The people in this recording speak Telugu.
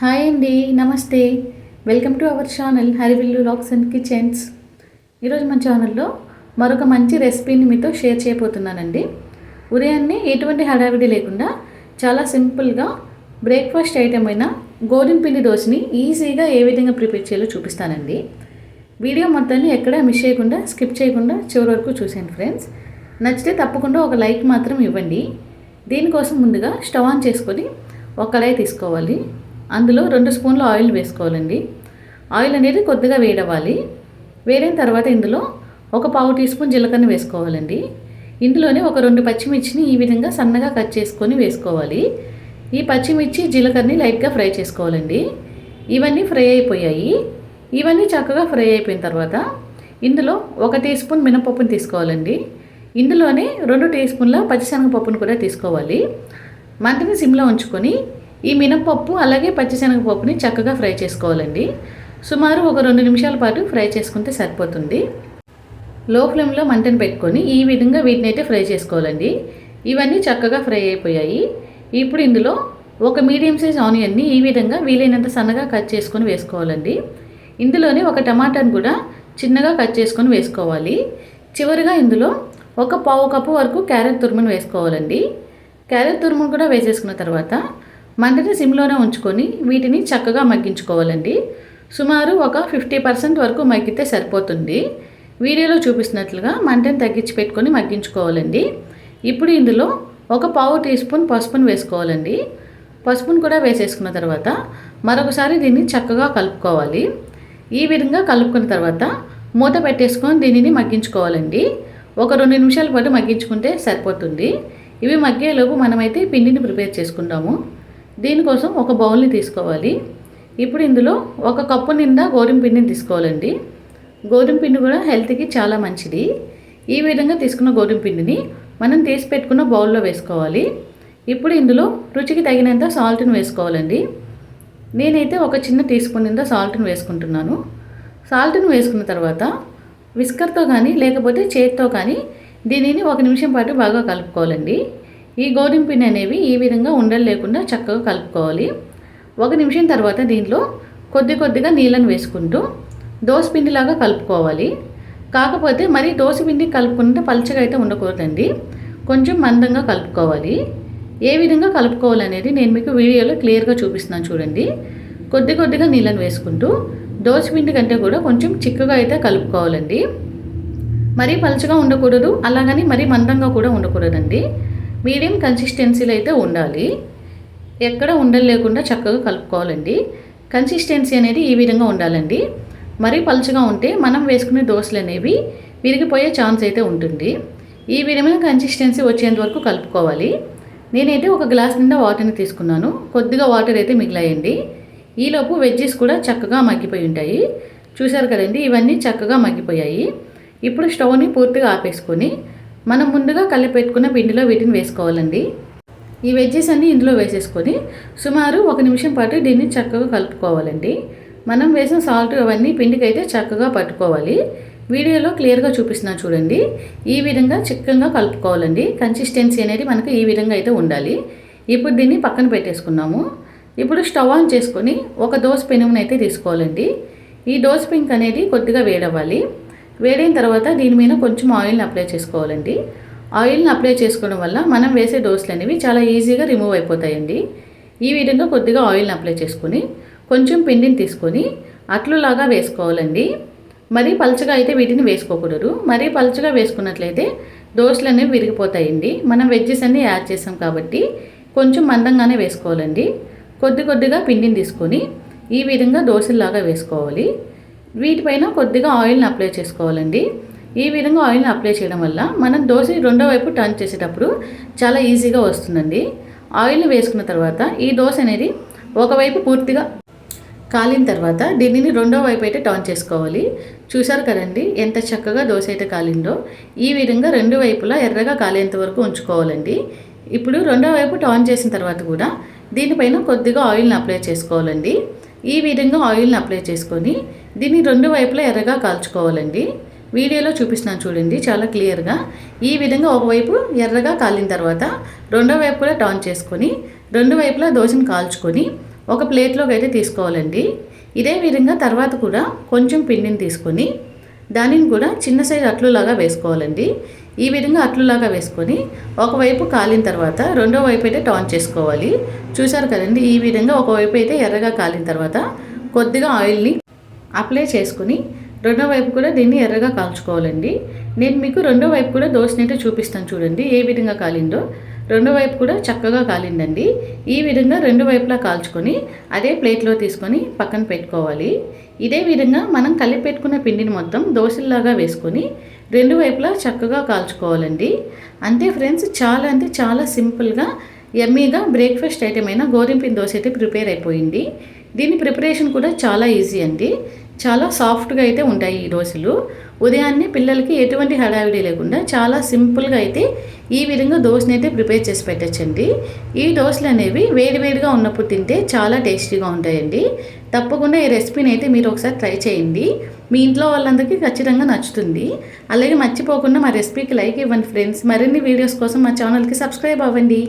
హాయ్ అండి నమస్తే. Welcome to our channel Harivillu lakhs and kitchens. ఈరోజు మన ఛానల్లో మరొక మంచి రెసిపీని మీతో షేర్ చేయబోతున్నానండి. ఉదయాన్నే ఎటువంటి హడావిడి లేకుండా చాలా సింపుల్గా బ్రేక్ఫాస్ట్ ఐటెం అయిన గోధుమ పిండి దోశని ఈజీగా ఏ విధంగా ప్రిపేర్ చేయాలో చూపిస్తానండి. వీడియో మొత్తాన్ని ఎక్కడా మిస్ చేయకుండా స్కిప్ చేయకుండా చివరి వరకు చూసాను ఫ్రెండ్స్. నచ్చితే తప్పకుండా ఒక లైక్ మాత్రం ఇవ్వండి. దీనికోసం ముందుగా స్టవ్ ఆన్ చేసుకొని ఒక కళాయి తీసుకోవాలి. అందులో రెండు స్పూన్ల ఆయిల్ వేసుకోవాలండి. ఆయిల్ అనేది కొద్దిగా వేడవ్వాలి. వేడిన తర్వాత ఇందులో ఒక పావు టీ స్పూన్ జీలకర్ర వేసుకోవాలండి. ఇందులోనే ఒక రెండు పచ్చిమిర్చిని ఈ విధంగా సన్నగా కట్ చేసుకొని వేసుకోవాలి. ఈ పచ్చిమిర్చి జీలకర్రని లైట్గా ఫ్రై చేసుకోవాలండి. ఇవన్నీ ఫ్రై అయిపోయాయి. ఇవన్నీ చక్కగా ఫ్రై అయిపోయిన తర్వాత ఇందులో ఒక టీ స్పూన్ మినపప్పుని తీసుకోవాలండి. ఇందులోనే రెండు టీ స్పూన్ల పచ్చిశనగపప్పును కూడా తీసుకోవాలి. మంటని సిమ్లో ఉంచుకొని ఈ మినపప్పు అలాగే పచ్చిశనగపప్పుని చక్కగా ఫ్రై చేసుకోవాలండి. సుమారు ఒక రెండు నిమిషాల పాటు ఫ్రై చేసుకుంటే సరిపోతుంది. లో ఫ్లేమ్లో మంటను పెట్టుకొని ఈ విధంగా వీటిని అయితే ఫ్రై చేసుకోవాలండి. ఇవన్నీ చక్కగా ఫ్రై అయిపోయాయి. ఇప్పుడు ఇందులో ఒక మీడియం సైజ్ ఆనియన్ని ఈ విధంగా వీలైనంత సన్నగా కట్ చేసుకొని వేసుకోవాలండి. ఇందులోనే ఒక టమాటాను కూడా చిన్నగా కట్ చేసుకొని వేసుకోవాలి. చివరిగా ఇందులో ఒక పావు కప్పు వరకు క్యారెట్ తురుమును వేసుకోవాలండి. క్యారెట్ తురుమును కూడా వేసేసుకున్న తర్వాత మంటని సిమ్లోనే ఉంచుకొని వీటిని చక్కగా మగ్గించుకోవాలండి. సుమారు ఒక ఫిఫ్టీ పర్సెంట్ వరకు మగ్గితే సరిపోతుంది. వీడియోలో చూపిస్తున్నట్లుగా మంటని తగ్గించి పెట్టుకొని మగ్గించుకోవాలండి. ఇప్పుడు ఇందులో ఒక పావు టీ స్పూన్ పసుపును వేసుకోవాలండి. పసుపును కూడా వేసేసుకున్న తర్వాత మరొకసారి దీన్ని చక్కగా కలుపుకోవాలి. ఈ విధంగా కలుపుకున్న తర్వాత మూత పెట్టేసుకొని దీనిని మగ్గించుకోవాలండి. ఒక రెండు నిమిషాల పాటు మగ్గించుకుంటే సరిపోతుంది. ఇవి మగ్గేలోపు మనమైతే పిండిని ప్రిపేర్ చేసుకుంటాము. దీనికోసం ఒక బౌల్ని తీసుకోవాలి. ఇప్పుడు ఇందులో ఒక కప్పు నిండా గోధుమ పిండిని తీసుకోవాలండి. గోధుమ పిండి కూడా హెల్త్కి చాలా మంచిది. ఈ విధంగా తీసుకున్న గోధుమ పిండిని మనం తీసి పెట్టుకున్న బౌల్లో వేసుకోవాలి. ఇప్పుడు ఇందులో రుచికి తగినంత సాల్ట్ని వేసుకోవాలండి. నేనైతే ఒక చిన్న టీ స్పూన్ నిండా సాల్ట్ని వేసుకుంటున్నాను. సాల్ట్ని వేసుకున్న తర్వాత విస్కర్తో కానీ లేకపోతే చేతితో కానీ దీనిని ఒక నిమిషం పాటు బాగా కలుపుకోవాలండి. ఈ గోధుమ పిండి అనేవి ఈ విధంగా ఉండలు లేకుండా చక్కగా కలుపుకోవాలి. ఒక నిమిషం తర్వాత దీంట్లో కొద్ది కొద్దిగా నీళ్ళని వేసుకుంటూ దోశ పిండిలాగా కలుపుకోవాలి. కాకపోతే మరి దోశ పిండి కలుపుకుంటే పలుచగా అయితే ఉండకూడదండి. కొంచెం మందంగా కలుపుకోవాలి. ఏ విధంగా కలుపుకోవాలనేది నేను మీకు వీడియోలో క్లియర్గా చూపిస్తున్నాను చూడండి. కొద్ది కొద్దిగా నీళ్ళని వేసుకుంటూ దోశ పిండి కంటే కూడా కొంచెం చిక్కగా అయితే కలుపుకోవాలండి. మరీ పలుచగా ఉండకూడదు. అలాగని మరీ మందంగా కూడా ఉండకూడదండి. మీడియం కన్సిస్టెన్సీలో అయితే ఉండాలి. ఎక్కడ ఉండలు లేకుండా చక్కగా కలుపుకోవాలండి. కన్సిస్టెన్సీ అనేది ఈ విధంగా ఉండాలండి. మరీ పలుచగా ఉంటే మనం వేసుకునే దోశలు అనేవి విరిగిపోయే ఛాన్స్ అయితే ఉంటుంది. ఈ విధమైన కన్సిస్టెన్సీ వచ్చేంత వరకు కలుపుకోవాలి. నేనైతే ఒక గ్లాస్ నిండా వాటర్ని తీసుకున్నాను. కొద్దిగా వాటర్ అయితే మిగిలాయండి. ఈలోపు వెజ్జెస్ కూడా చక్కగా మగ్గిపోయి ఉంటాయి. చూసారు కదండి ఇవన్నీ చక్కగా మగ్గిపోయాయి. ఇప్పుడు స్టవ్ని పూర్తిగా ఆపేసుకొని మనం ముందుగా కలిపి పెట్టుకున్న పిండిలో వీటిని వేసుకోవాలండి. ఈ వెజ్జెస్ అన్నీ ఇందులో వేసేసుకొని సుమారు ఒక నిమిషం పాటు దీన్ని చక్కగా కలుపుకోవాలండి. మనం వేసిన సాల్ట్ అవన్నీ పిండికి అయితే చక్కగా పట్టుకోవాలి. వీడియోలో క్లియర్గా చూపిస్తున్నాను చూడండి. ఈ విధంగా చిక్కగా కలుపుకోవాలండి. కన్సిస్టెన్సీ అనేది మనకు ఈ విధంగా అయితే ఉండాలి. ఇప్పుడు దీన్ని పక్కన పెట్టేసుకున్నాము. ఇప్పుడు స్టవ్ ఆన్ చేసుకొని ఒక దోశ పెనుమునైతే అయితే తీసుకోవాలండి. ఈ దోశ పింక్ అనేది కొద్దిగా వేడవ్వాలి. వేడైన తర్వాత దీని మీద కొంచెం ఆయిల్ని అప్లై చేసుకోవాలండి. ఆయిల్ని అప్లై చేసుకోవడం వల్ల మనం వేసే దోశలు అనేవి చాలా ఈజీగా రిమూవ్ అయిపోతాయండి. ఈ విధంగా కొద్దిగా ఆయిల్ని అప్లై చేసుకొని కొంచెం పిండిని తీసుకొని అట్లులాగా వేసుకోవాలండి. మరీ పలుచగా అయితే వీటిని వేసుకోకూడదు. మరీ పలుచగా వేసుకున్నట్లయితే దోశలు అనేవి విరిగిపోతాయండి. మనం వెజ్జెస్ అన్నీ యాడ్ చేసాం కాబట్టి కొంచెం మందంగానే వేసుకోవాలండి. కొద్ది కొద్దిగా పిండిని తీసుకొని ఈ విధంగా దోశల్లాగా వేసుకోవాలి. వీటిపైన కొద్దిగా ఆయిల్ని అప్లై చేసుకోవాలండి. ఈ విధంగా ఆయిల్ని అప్లై చేయడం వల్ల మనం దోశ రెండో వైపు టర్న్ చేసేటప్పుడు చాలా ఈజీగా వస్తుందండి. ఆయిల్ని వేసుకున్న తర్వాత ఈ దోశ అనేది ఒకవైపు పూర్తిగా కాలిన తర్వాత దీనిని రెండో వైపు అయితే టర్న్ చేసుకోవాలి. చూసారు కదండి ఎంత చక్కగా దోశ అయితే కాలిందో. ఈ విధంగా రెండు వైపులా ఎర్రగా కాలేంత వరకు ఉంచుకోవాలండి. ఇప్పుడు రెండో వైపు టర్న్ చేసిన తర్వాత కూడా దీనిపైన కొద్దిగా ఆయిల్ని అప్లై చేసుకోవాలండి. ఈ విధంగా ఆయిల్ని అప్లై చేసుకొని దీన్ని రెండు వైపులా ఎర్రగా కాల్చుకోవాలండి. వీడియోలో చూపిస్తున్నాను చూడండి చాలా క్లియర్గా. ఈ విధంగా ఒకవైపు ఎర్రగా కాలిన తర్వాత రెండో వైపు కూడా టర్న్ చేసుకొని రెండు వైపులా దోశను కాల్చుకొని ఒక ప్లేట్లోకి అయితే తీసుకోవాలండి. ఇదే విధంగా తర్వాత కూడా కొంచెం పిండిని తీసుకొని దానిని కూడా చిన్న సైజు అట్లులాగా వేసుకోవాలండి. ఈ విధంగా అట్లులాగా వేసుకొని ఒకవైపు కాలిన తర్వాత రెండో వైపు అయితే టాన్ చేసుకోవాలి. చూసారు కదండి ఈ విధంగా ఒకవైపు అయితే ఎర్రగా కాలిన తర్వాత కొద్దిగా ఆయిల్ని అప్లై చేసుకుని రెండో వైపు కూడా దీన్ని ఎర్రగా కాల్చుకోవాలండి. నేను మీకు రెండో వైపు కూడా దోశనైతే చూపిస్తాను చూడండి ఏ విధంగా కాలిందో. రెండో వైపు కూడా చక్కగా కాలిందండి. ఈ విధంగా రెండు వైపులా కాల్చుకొని అదే ప్లేట్లో తీసుకొని పక్కన పెట్టుకోవాలి. ఇదే విధంగా మనం కలిపి పెట్టుకున్న పిండిని మొత్తం దోశల్లాగా వేసుకొని రెండు వైపులా చక్కగా కాల్చుకోవాలండి. అంతే ఫ్రెండ్స్ చాలా అంటే చాలా సింపుల్గా ఎమ్మీగా బ్రేక్ఫాస్ట్ ఐటమ్ అయిన గోధుమ దోశ అయితే ప్రిపేర్ అయిపోయింది. దీని ప్రిపరేషన్ కూడా చాలా ఈజీ అండి. చాలా సాఫ్ట్గా అయితే ఉంటాయి ఈ దోశలు ఉదయాన్నే పిల్లలకి ఎటువంటి హడావిడి లేకుండా చాలా సింపుల్గా అయితే ఈ విధంగా దోశని అయితే ప్రిపేర్ చేసి పెట్టచ్చండి. ఈ దోశలు అనేవి వేడివేడిగా ఉన్నప్పుడు తింటే చాలా టేస్టీగా ఉంటాయండి. తప్పకుండా ఈ రెసిపీని అయితే మీరు ఒకసారి ట్రై చేయండి. మీ ఇంట్లో వాళ్ళందరికీ ఖచ్చితంగా నచ్చుతుంది. అలాగే మర్చిపోకుండా మా రెసిపీకి లైక్ ఇవ్వండి ఫ్రెండ్స్ మరిన్ని వీడియోస్ కోసం మా ఛానల్కి సబ్స్క్రైబ్ అవ్వండి.